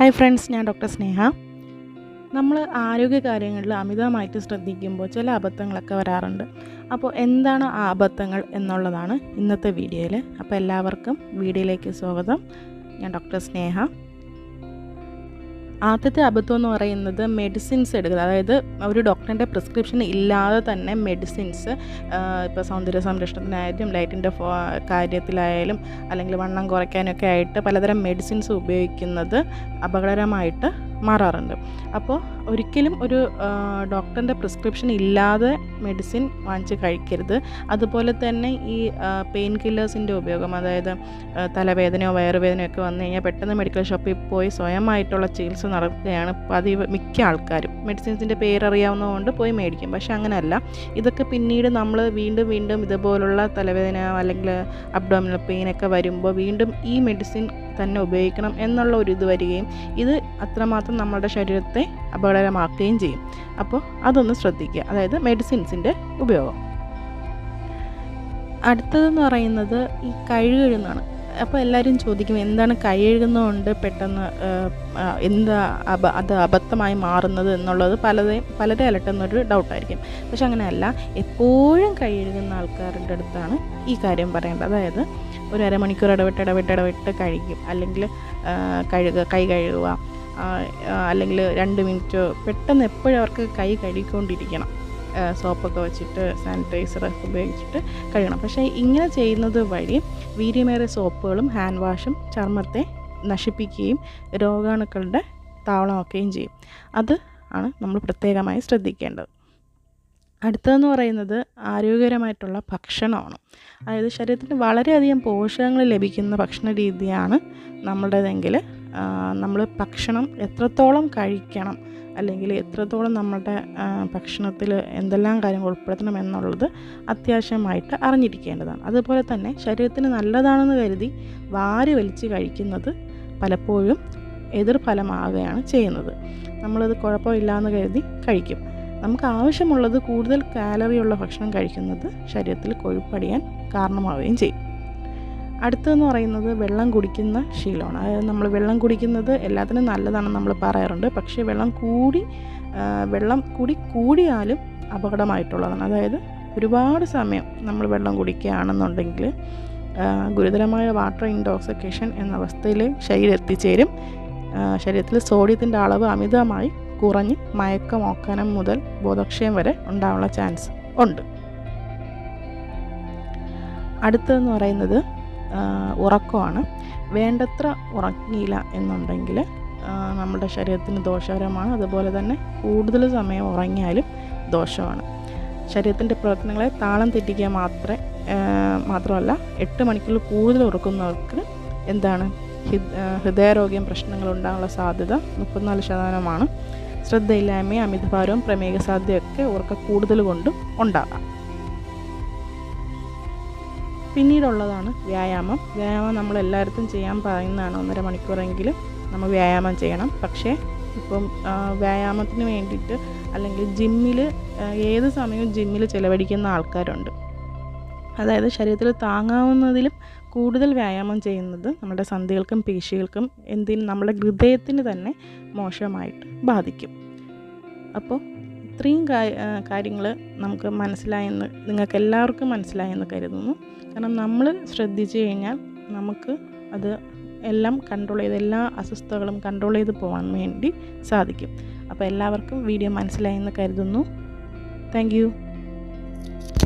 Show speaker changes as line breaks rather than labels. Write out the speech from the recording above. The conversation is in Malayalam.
ഹായ് ഫ്രണ്ട്സ് ഞാൻ ഡോക്ടർ സ്നേഹ. നമ്മൾ ആരോഗ്യ കാര്യങ്ങളിൽ അമിതമായിട്ട് ശ്രദ്ധിക്കുമ്പോൾ ചില അബദ്ധങ്ങളൊക്കെ വരാറുണ്ട്. അപ്പോൾ എന്താണ് ആ അബദ്ധങ്ങൾ എന്നുള്ളതാണ് ഇന്നത്തെ വീഡിയോയിൽ അപ്പോൾ എല്ലാവർക്കും വീഡിയോയിലേക്ക് സ്വാഗതം. ഞാൻ ഡോക്ടർ സ്നേഹ. ആദ്യത്തെ അബദ്ധം എന്ന് പറയുന്നത് മെഡിസിൻസ് എടുക്കുക അതായത് ഒരു ഡോക്ടറിന്റെ പ്രിസ്ക്രിപ്ഷൻ ഇല്ലാതെ തന്നെ മെഡിസിൻസ് ഇപ്പോൾ സൗന്ദര്യ സംരക്ഷണത്തിനായാലും ലൈറ്റിന്റെ കാര്യത്തിലായാലും അല്ലെങ്കിൽ വണ്ണം കുറയ്ക്കാനൊക്കെ ആയിട്ട് പലതരം മെഡിസിൻസ് ഉപയോഗിക്കുന്നത് അപകടകരമായിട്ട് മാറാറുണ്ട്. അപ്പോൾ ഒരിക്കലും ഒരു ഡോക്ടറിന്റെ പ്രിസ്ക്രിപ്ഷൻ ഇല്ലാതെ മെഡിസിൻ വാങ്ങിച്ച് കഴിക്കരുത്. അതുപോലെ തന്നെ ഈ പെയിൻ കില്ലേഴ്സിന്റെ ഉപയോഗം അതായത് തലവേദനയോ വയറുവേദനയോ ഒക്കെ വന്നു കഴിഞ്ഞാൽ പെട്ടെന്ന് മെഡിക്കൽ ഷോപ്പിൽ പോയി സ്വയമായിട്ടുള്ള ചികിത്സ നടത്തുകയാണ് പതിവ് മിക്ക ആൾക്കാരും. മെഡിസിൻസിന്റെ പേരറിയാവുന്നതുകൊണ്ട് പോയി മേടിക്കും. പക്ഷേ അങ്ങനെയല്ല. ഇതൊക്കെ പിന്നീട് നമ്മൾ വീണ്ടും വീണ്ടും ഇതുപോലുള്ള തലവേദന അല്ലെങ്കിൽ അബ്ഡോമിനൽ പെയിനൊക്കെ വരുമ്പോൾ വീണ്ടും ഈ മെഡിസിൻ തന്നെ ഉപയോഗിക്കണം എന്നുള്ള ഒരു ഇത് വരികയും ഇത് അത്രമാത്രം നമ്മളുടെ ശരീരത്തെ അപകടകരമാക്കുകയും ചെയ്യും. അപ്പോൾ അതൊന്ന് ശ്രദ്ധിക്കുക. അതായത് മെഡിസിൻസിന്റെ ഉപയോഗം. അടുത്തതെന്ന് പറയുന്നത് ഈ കഴുകെഴുന്നാണ് അപ്പോൾ എല്ലാവരും ചോദിക്കും എന്താണ് കൈയെഴുകുന്നതുകൊണ്ട് പെട്ടെന്ന് എന്താ അബ അത് അബദ്ധമായി മാറുന്നത് എന്നുള്ളത് പലതേ പലരെ അലട്ടുന്നൊരു ഡൗട്ടായിരിക്കും. പക്ഷെ അങ്ങനെയല്ല എപ്പോഴും കൈയെഴുകുന്ന ആൾക്കാരുടെ അടുത്താണ് ഈ കാര്യം പറയേണ്ടത്. അതായത് ഒരു അരമണിക്കൂർ ഇടവിട്ട് ഇടവിട്ട് ഇടവിട്ട് കഴിക്കും. അല്ലെങ്കിൽ കഴുകുക കൈ കഴുകുക അല്ലെങ്കിൽ രണ്ട് മിനിറ്റ് പെട്ടെന്ന് എപ്പോഴും അവർക്ക് കൈ കഴുകിക്കൊണ്ടിരിക്കണം. സോപ്പൊക്കെ വെച്ചിട്ട് സാനിറ്റൈസർ ഉപയോഗിച്ചിട്ട് കഴുകണം. പക്ഷേ ഇങ്ങനെ ചെയ്യുന്നത് വഴി വീര്യമേറിയ സോപ്പുകളും ഹാൻഡ് വാഷും ചർമ്മത്തെ നശിപ്പിക്കുകയും രോഗാണുക്കളുടെ താവളമാക്കുകയും ചെയ്യും. അത് ആണ് നമ്മൾ പ്രത്യേകമായി ശ്രദ്ധിക്കേണ്ടത്. അടുത്തതെന്ന് പറയുന്നത് ആരോഗ്യകരമായിട്ടുള്ള ഭക്ഷണമാണ്. അതായത് ശരീരത്തിന് വളരെയധികം പോഷകങ്ങൾ ലഭിക്കുന്ന ഭക്ഷണ രീതിയാണ് നമ്മുടേതെങ്കിൽ നമ്മൾ ഭക്ഷണം എത്രത്തോളം കഴിക്കണം അല്ലെങ്കിൽ എത്രത്തോളം നമ്മുടെ ഭക്ഷണത്തിൽ എന്തെല്ലാം കാര്യങ്ങൾ ഉൾപ്പെടുത്തണം എന്നുള്ളത് അത്യാവശ്യമായിട്ട് അറിഞ്ഞിരിക്കേണ്ടതാണ്. അതുപോലെ തന്നെ ശരീരത്തിന് നല്ലതാണെന്ന് കരുതി വാരി വലിച്ച് കഴിക്കുന്നത് പലപ്പോഴും എതിർഫലമാവുകയാണ് ചെയ്യുന്നത്. നമ്മളത് കുഴപ്പമില്ലാന്ന് കരുതി കഴിക്കും. നമുക്ക് ആവശ്യമുള്ളത് കൂടുതൽ കാലറിയുള്ള ഭക്ഷണം കഴിക്കുന്നത് ശരീരത്തിൽ കൊഴുപ്പടിയാൻ കാരണമാവുകയും ചെയ്യും. അടുത്തതെന്ന് പറയുന്നത് വെള്ളം കുടിക്കുന്ന ശീലമാണ്. അതായത് നമ്മൾ വെള്ളം കുടിക്കുന്നത് എല്ലാത്തിനും നല്ലതാണെന്ന് നമ്മൾ പറയാറുണ്ട്. പക്ഷേ വെള്ളം കൂടി വെള്ളം കൂടി കൂടിയാലും അപകടമായിട്ടുള്ളതാണ്. അതായത് ഒരുപാട് സമയം നമ്മൾ വെള്ളം കുടിക്കുകയാണെന്നുണ്ടെങ്കിൽ ഗുരുതരമായ വാട്ടർ ഇൻടോക്സിക്കേഷൻ എന്ന അവസ്ഥയിൽ ശരീരം എത്തിച്ചേരും. ശരീരത്തിൽ സോഡിയത്തിന്റെ അളവ് അമിതമായി കുറഞ്ഞ് മയക്കമോക്കാനം മുതൽ ബോധക്ഷയം വരെ ഉണ്ടാവാനുള്ള ചാൻസ് ഉണ്ട്. അടുത്തതെന്ന് പറയുന്നത് ഉറക്കമാണ്. വേണ്ടത്ര ഉറങ്ങിയില്ല എന്നുണ്ടെങ്കിൽ നമ്മുടെ ശരീരത്തിന് ദോഷകരമാണ്. അതുപോലെ തന്നെ കൂടുതൽ സമയം ഉറങ്ങിയാലും ദോഷമാണ്. ശരീരത്തിന്റെ പ്രവർത്തനങ്ങളെ താളം തെറ്റിക്കുക മാത്രമേ മാത്രമല്ല എട്ട് മണിക്കൂർ കൂടുതൽ ഉറക്കുന്നവർക്ക് എന്താണ്? ഹൃദയരോഗ്യം പ്രശ്നങ്ങൾ ഉണ്ടാകാനുള്ള സാധ്യത മുപ്പത്തിനാല് ശതമാനമാണ്. ശ്രദ്ധയില്ലായ്മയും അമിതഭാരവും പ്രമേഹ സാധ്യതയൊക്കെ ഉറക്ക കൂടുതൽ കൊണ്ടും ഉണ്ടാകാം. പിന്നീടുള്ളതാണ് വ്യായാമം. വ്യായാമം നമ്മൾ എല്ലായിടത്തും ചെയ്യാൻ പറയുന്നതാണ് ഒന്നര മണിക്കൂറെങ്കിലും നമ്മൾ വ്യായാമം ചെയ്യണം. പക്ഷേ ഇപ്പം വ്യായാമത്തിന് വേണ്ടിയിട്ട് അല്ലെങ്കിൽ ജിമ്മിൽ ഏത് സമയവും ജിമ്മിൽ ചിലവഴിക്കുന്ന ആൾക്കാരുണ്ട്. അതായത് ശരീരത്തിൽ താങ്ങാവുന്നതിലും കൂടുതൽ വ്യായാമം ചെയ്യുന്നത് നമ്മുടെ സന്ധികൾക്കും പേശികൾക്കും എന്തിനും നമ്മുടെ ഹൃദയത്തിന് തന്നെ മോശമായിട്ട് ബാധിക്കും. അപ്പോൾ ഇത്രയും കാര്യങ്ങൾ നമുക്ക് മനസ്സിലായെന്ന് നിങ്ങൾക്ക് എല്ലാവർക്കും മനസ്സിലായെന്ന് കരുതുന്നു. കാരണം നമ്മൾ ശ്രദ്ധിച്ചു കഴിഞ്ഞാൽ നമുക്ക് അത് എല്ലാം കൺട്രോൾ ചെയ്ത് എല്ലാ അസ്വസ്ഥതകളും കൺട്രോൾ ചെയ്ത് പോകാൻ വേണ്ടി സാധിക്കും. അപ്പോൾ എല്ലാവർക്കും വീഡിയോ മനസ്സിലായെന്ന് കരുതുന്നു. താങ്ക്